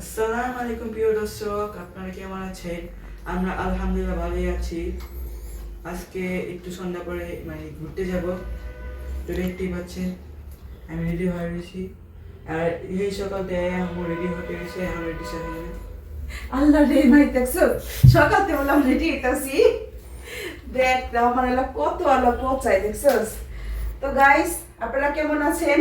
আসসালামু আলাইকুম প্রিয় দর্শক। আপনারা কেমন আছেন? আমরা আলহামদুলিল্লাহ ভালোই আছি। আজকে একটু সন্ধ্যা পরে মানে ঘুরতে যাব। তো দেখতেই পাচ্ছেন, আমি রেডি হয়ে রয়েছি আর এই সকাল থেকে আমি রেডি হতে গেছে, এখন রেডি সাথে আল্লাহ রে মাই দেখছ? সকালতে বললাম রেডি হইতাছি। দেখ, আমার এলা কত আলো পৌঁছায়, দেখছস? তো গাইস আপনারা কেমন আছেন?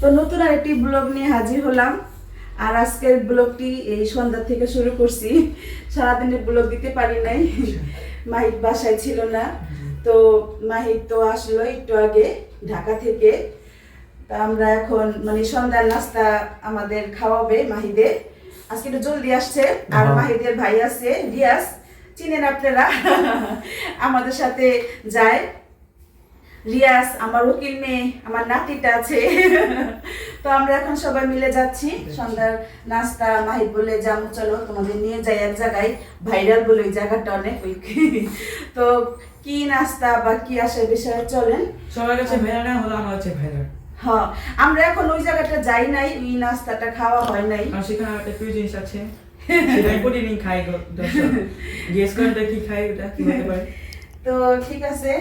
তো নতুন আরেকটি ব্লগ নিয়ে হাজির হলাম। আর আজকের ব্লগটি এই সন্ধ্যা থেকে শুরু করছি। সারাদিনের ব্লগ দিতে পারি নাই। মাহিক বাসায় ছিল না। তো মাহিক তো আসলো একটু আগে ঢাকা থেকে। তা আমরা এখন মানে সন্ধ্যার নাস্তা আমাদের খাওয়াবে মাহিদের আজকে একটু জলদি আসছে। আর। মাহিদের ভাই আছে রিয়াস চিনেন আপনারা? আমাদের সাথে যায়। রিয়াস আমার উকিল মেয়ে আমার নাতিটা আছে। তো আমরা এখন সবাই মিলে যাচ্ছি। সন্ধ্যার নাস্তা মাহিদ বলে যাব চলো তোমাদের নিয়ে যাই এক জায়গায়। ভাইরাল বলে ওই জায়গাটা অনেক ওই তো কি নাস্তা বা কি আসে বিষয়ে চলেন। সবার কাছে ভেড়া হলো আমার কাছে ভেড়া হ্যাঁ আমরা এখন ওই জায়গাটা যাই নাই ওই নাস্তাটা খাওয়া হয় নাই। সেখানে একটা প্রিয় জিনিস আছে সেটা আমি প্রতিদিন খাই গেস করেন তো কি খাই ওটা কি হতে পারে? তো ঠিক আছে।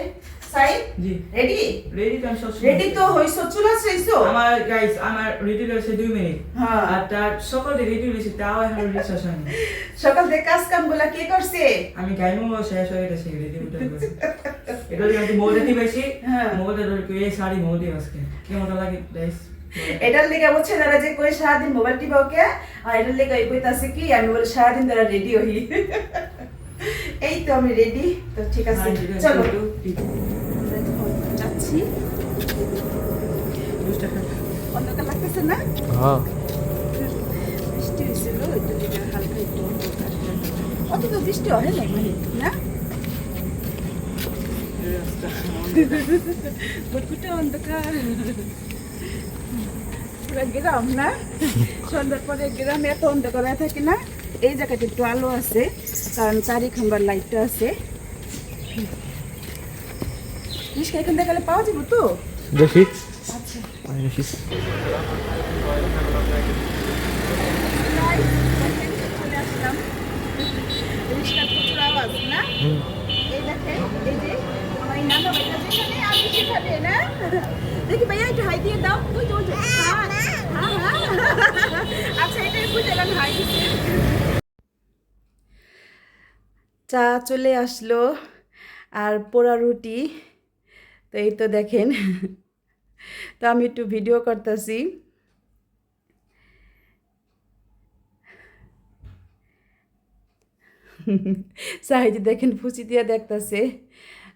সাই জি রেডি রেডি তো আমি সবসময় রেডি তো হইছো চুলা চাইছো আমার গাইস আমার রেডি রয়েছে দুই মিনিট হ্যাঁ আর তার সকলে রেডি রয়েছে তাও এখন রেডি শেষ হয়নি সকাল থেকে কাজ কামগুলা কে করছে আমি গাইমু শেষ হয়ে গেছে রেডি উঠে এটা আমি মোবাইলটি পাইছি হ্যাঁ। মোবাইলটা ধরে কই এই শাড়ি মোদি আজকে কেমন লাগে গাইস এটার লেগে বলছে তারা যে কই সারাদিন মোবাইল টিপাও কে আর এটার লেগে কইতাছে কি আমি বলে সারাদিন তারা রেডি হই এই তো আমি রেডি তো ঠিক আছে চলো অন্ধকার লাগতেছে না? হ্যাঁ। বৃষ্টি হয়েছিল ওইটা লেগে হালকা একটু অন্ধকার অত তো বৃষ্টি হয় না না? বটকুটা অন্ধকার। পুরা গ্রাম না? সন্ধ্যার পরে গ্রামে এত অন্ধকার থাকে না? এই জায়গাটা একটু আলো আছে কারণ চারি খাম্বার লাইটটা আছে। রিস্কা এখান থেকে গেলে পাওয়া যাব তো? দেখি। আচ্ছা। দেখি। ভাইয়া একটু হাই দিয়ে দাও। হ্যাঁ, হ্যাঁ, হ্যাঁ। আচ্ছা এটাই বুঝে গেলাম হাই চা চলে আসলো আর পোড়া রুটি। তো এই তো দেখেন, তো আমি একটু ভিডিও করতেছি। সাহিদি দেখেন ফুচি দিয়ে দেখতেছে।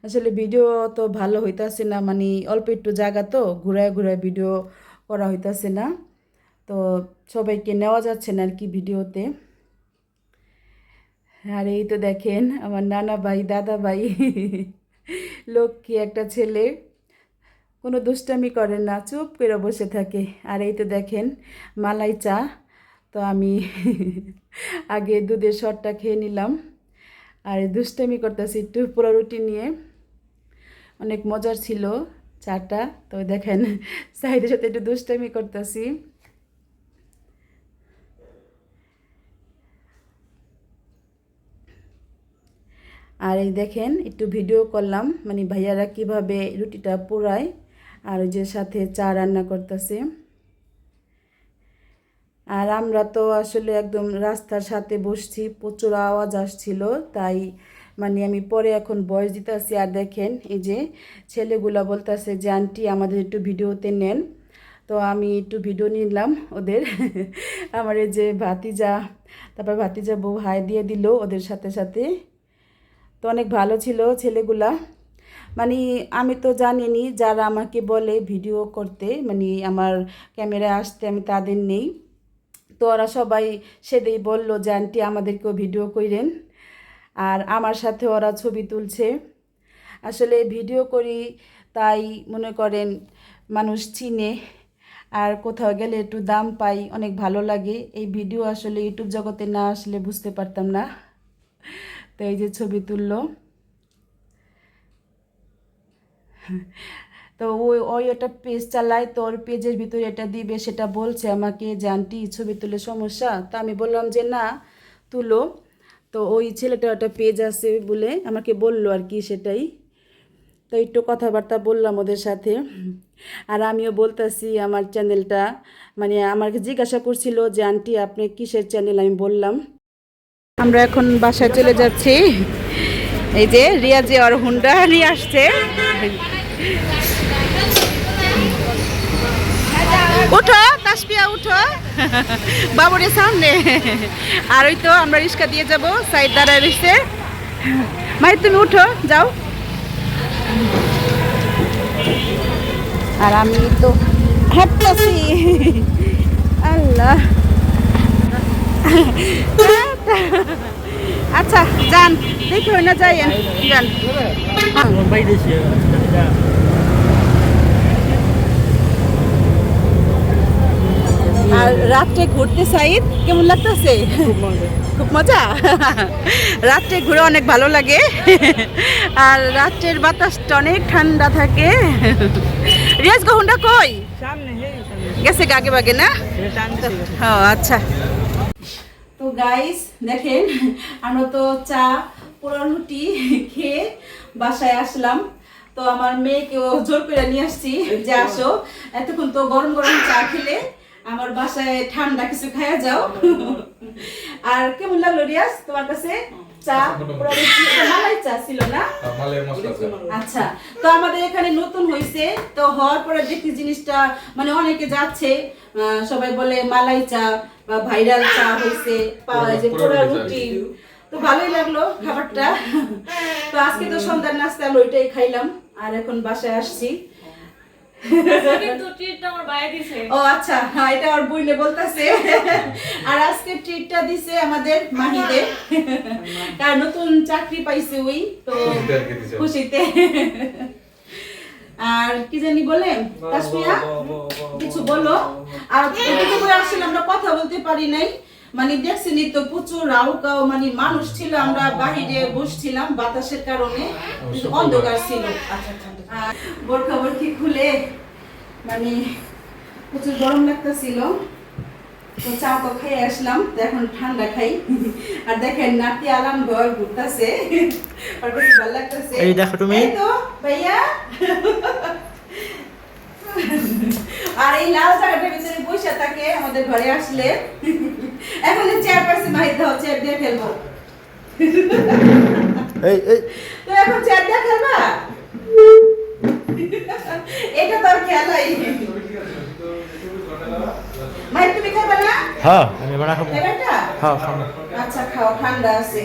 আসলে ভিডিও তো ভালো হইতাছে না মানে অল্প একটু জায়গা তো, ঘুরায় ঘুরায় ভিডিও করা হইতাছে না। তো সবাইকে নেওয়া যাচ্ছে না আর কি ভিডিওতে আর এই তো দেখেন, আমার নানা ভাই, দাদা ভাই। লক্ষ্মী একটা ছেলে কোনো দুষ্টামি করে না, চুপ করে বসে থাকে। আর এই তো দেখেন, মালাই চা। তো আমি আগে দুধের শটটা খেয়ে নিলাম। আর দুষ্টামি করতেছি একটু পুরো রুটি নিয়ে। অনেক মজার ছিল চাটা। তো দেখেন সাহিদের সাথে একটু দুষ্টামি করতেছি। আর এই দেখেন, একটু ভিডিও করলাম মানে ভাইয়ারা কীভাবে রুটিটা পোড়ায় আর ওই যে সাথে চা রান্না করতেছে। আর আমরা তো আসলে একদম রাস্তার সাথে বসছি, প্রচুর আওয়াজ আসছিল, তাই মানে আমি পরে এখন বয়স দিতেছি। আর দেখেন, এই যে ছেলেগুলা বলতেছে যে, আন্টি, আমাদের একটু ভিডিওতে নেন। তো আমি একটু ভিডিও নিলাম ওদের। আমার এই যে ভাতিজা, তারপর ভাতিজা বউ হাই দিয়ে দিল ওদের সাথে সাথে। তো অনেক ভালো ছিল ছেলেগুলা। মানে আমি তো জানিনি যারা আমাকে বলে ভিডিও করতে মানে আমার ক্যামেরায় আসতে আমি তাদের নেই। তো ওরা সবাই সেটাই বলল যে, আন্টি, আমাদেরকেও ভিডিও কইরেন আর আমার সাথে ওরা ছবি তুলছে। আসলে ভিডিও করি, তাই মনে করেন মানুষ চিনে। আর কোথাও গেলে একটু দাম পাই, অনেক ভালো লাগে। এই ভিডিও আসলে ইউটিউব জগতে না আসলে বুঝতে পারতাম না। তো এই যে ছবি তুললো। তো ওই ওই একটা পেজ চালায়, তো ওর পেজের ভিতরে এটা দিবে, সেটা বলছে আমাকে যে, আন্টি, ছবি তুলে সমস্যা? তা আমি বললাম যে, না, তুলো। তো ওই ছেলেটা একটা পেজ আছে বলে আমাকে বলল আর কি সেটাই। তো একটু কথাবার্তা বললাম ওদের সাথে। আর আমিও বলতেছি আমার চ্যানেলটা মানে আমাকে জিজ্ঞাসা করছিল যে, আন্টি, আপনি কিসের চ্যানেল আমি বললাম আমরা এখন বাসায় চলে যাচ্ছি। এই যে রিয়া রিয়াজে আর হুন্ডা নিয়ে আসছে। উঠো তাসপিয়া উঠো। বাবুরের সামনে। আর ওই তো আমরা রিক্সা দিয়ে যাব, সাইড দাঁড়ায় রয়েছে। মাই তুমি উঠো, যাও। আর আমি তো হাঁটতেছি। আল্লাহ। আচ্ছা যান। দেখি হয় না যাই যান। আর রাত্রে ঘুরতে সাইদ কেমন লাগতেছে? খুব মজা। রাত্রে ঘুরে অনেক ভালো লাগে। আর রাত্রের বাতাসটা অনেক ঠান্ডা থাকে। রিয়াজ গহুন্ডা কই? সামনে গেছে গাগে বাগে না? ও আচ্ছা। গাইস দেখেন, আমরা তো চা পোড়া রুটি খেয়ে বাসায় আসলাম। তো আমার মেয়েকেও জোর করে নিয়ে আসছি, যে আসো। এতক্ষণ তো গরম গরম চা খেলে। আমার বাসায় ঠান্ডা কিছু খাওয়া যাও। আর কেমন লাগল রিয়াজ তোমার কাছে? চা? এটা মালাই চা ছিল না? আছে। আচ্ছা তো আমাদের এখানে নতুন হয়েছে তো হওয়ার পরে দেখি জিনিসটা মানে অনেকে যাচ্ছে সবাই বলে মালাই চা বা ভাইরাল চা হয়েছে পাওয়া যায় পোড়া পোড়া রুটি তো ভালোই লাগল খাবারটা। তো আজকে তো সন্ধ্যার নাস্তা ওইটাই খাইলাম আর এখন বাসায় আসছি। কিন্তু ট্রিটটা আমার বাইরে দিছে। ও আচ্ছা হ্যাঁ এটা আর বইলে বলতেছে। আর আজকে ট্রিটটা দিছে আমাদের মাহিদে। কারণ নতুন চাকরি পাইছে ওই তো খুশিতে আর কি জানি বলে কাশ্মিয়া কিছু বলো। আর এদিকে করে আসলে আমরা কথা বলতে পারি নাই। মানে দেখছিনি তো প্রচুর রাউকাও মানে মানুষ ছিল আমরা বাহিরে বসছিলাম বাতাসের কারণে অন্ধকার ছিল। বোরখা বোরখি খুলে মানে প্রচুর গরম লাগতেছিল। তো চা তো খাই আসলাম তো এখন ঠান্ডা খাই। আর দেখেন নাতি আলাম ঘর ঘুরতেছে। আর বেশ ভালো লাগতেছে। এই দেখো তুমি। এই তো ভাইয়া। আর এই লাল জায়গাটার ভিতরে বসে থাকে আমাদের ঘরে আসলে। এখন চেয়ার পাইছে মাহির দাও চেয়ার দিয়ে খেলব এই এই। তো এখন চেয়ার দিয়ে খেলবা এটা তো আর খেলাই মাহির তুমি খাবে না? হ্যাঁ। আমি বানা খাব এটা হ্যাঁ আচ্ছা খাও ঠান্ডা আছে।